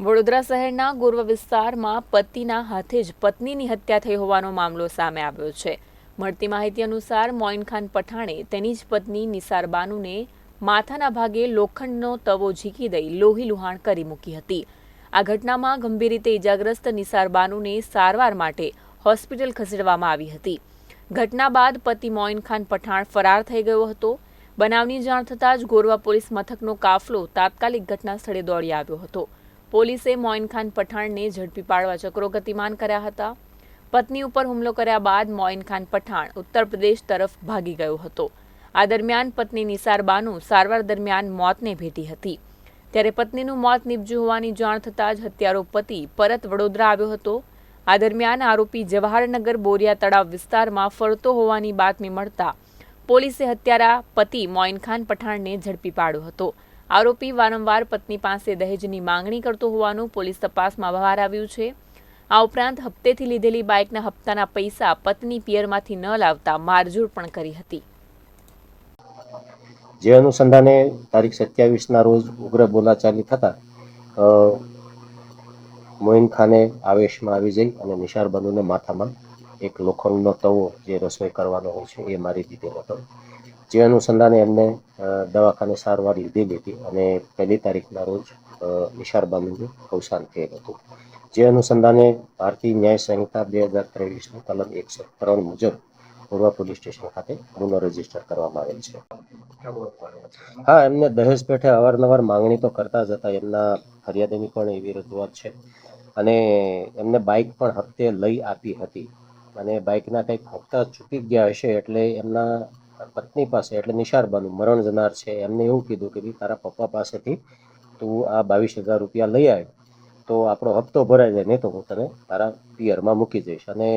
વડોદરા શહેરના ગોરવા વિસ્તારમાં પતિના હાથે જ પત્નીની હત્યા થઈ હોવાનો મામલો સામે આવ્યો છે. મળતી માહિતી અનુસાર મોઇનખાન પઠાણે તેની જ પત્ની નિસાર બાનુને માથાના ભાગે લોખંડનો તવો ઝીકી દઈ લોહી લુહાણ કરી મૂકી હતી. આ ઘટનામાં ગંભીર રીતે ઇજાગ્રસ્ત નિસાર બાનુને સારવાર માટે હોસ્પિટલ ખસેડવામાં આવી હતી. ઘટના બાદ પતિ મોઇનખાન પઠાણ ફરાર થઈ ગયો હતો. બનાવની જાણ થતાં જ ગોરવા પોલીસ મથકનો કાફલો તાત્કાલિક ઘટના સ્થળે દોડી આવ્યો હતો. પોલીસે મોઇનખાન પઠાણને ઝડપી પાડવા ચક્રો ગતિમાન કર્યા હતા. પત્ની ઉપર હુમલો કર્યા બાદ મોઇનખાન પઠાણ ઉત્તર પ્રદેશ તરફ ભાગી ગયો હતો. આ દરમિયાન પત્ની નિસાર બાનુ સારવાર દરમિયાન મોતને ભેટી હતી. ત્યારે પત્નીનું મોત નીપજ્યું હોવાની જાણ થતાં જ હત્યારો પતિ પરત વડોદરા આવ્યો હતો. આ દરમિયાન આરોપી જવાહરનગર બોરિયા તળાવ વિસ્તારમાં ફરતો હોવાની બાતમી મળતા પોલીસે હત્યારા પતિ મોઇનખાન પઠાણને ઝડપી પાડ્યો હતો. આરોપી વારંવાર પત્ની પાસે દહેજની માંગણી કરતો હોવાનું પોલીસ તપાસમાં બહાર આવ્યું છે. આ ઉપરાંત હપ્તેથી લીધેલી બાઇકના હપ્તાના પૈસા પત્ની પિયરમાંથી ન લાવતા મારઝૂડ પણ કરી હતી. જે અનુસંધાને તારીખ સત્યાવીસના રોજ ઉગ્ર બોલાચાલી થતા મોઇન ખાને આવેશમાં આવી જઈ અને નિશાર બનુને માથામાં એક લોખંડનો તવો જે રસોઈ કરવાનો હોય છે, એ મારી દીધેલો હતો. જે અનુસંધાને એમને દવાખાને સારવાર લીધેલી હતી અને પહેલી તારીખના રોજ નિશાર બાનુનું અવસાન થયેલ હતું. જે અનુસંધાને ભારતીય ન્યાય સંહિતા બે હજાર ત્રેવીસનું કલમ એકસો ત્રણ મુજબ પૂર્વ પોલીસ સ્ટેશન ખાતે ગુનો રજિસ્ટર કરવામાં આવેલ છે. હા, એમને દહેજ પેઠે અવારનવાર માંગણી તો કરતા જ હતા. એમના ફરિયાદીની પણ એવી રજૂઆત છે. અને એમને બાઇક પણ હપ્તે લઈ આપી હતી. અને બાઇકના કંઈક હપ્તા ચૂકી ગયા હશે એટલે એમના પત્ની પાસે, એટલે નિશારબાનું મરણ જનાર છે. એમને એવું કીધું કે, ભાઈ, તારા પપ્પા પાસેથી તું આ બાવીસ હજાર રૂપિયા લઈ આવ્યો તો આપણો હપ્તો ભરાઈ જાય, નહીં તો હું તને તારા પિયરમાં મૂકી જઈશ. અને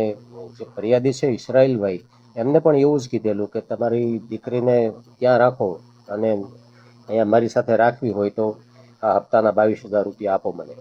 જે ફરિયાદી છે ઈસરાયલભાઈ એમને પણ એવું જ કીધેલું કે, તમારી દીકરીને ત્યાં રાખો અને અહીંયા મારી સાથે રાખવી હોય તો આ હપ્તાના બાવીસ હજાર રૂપિયા આપો મને.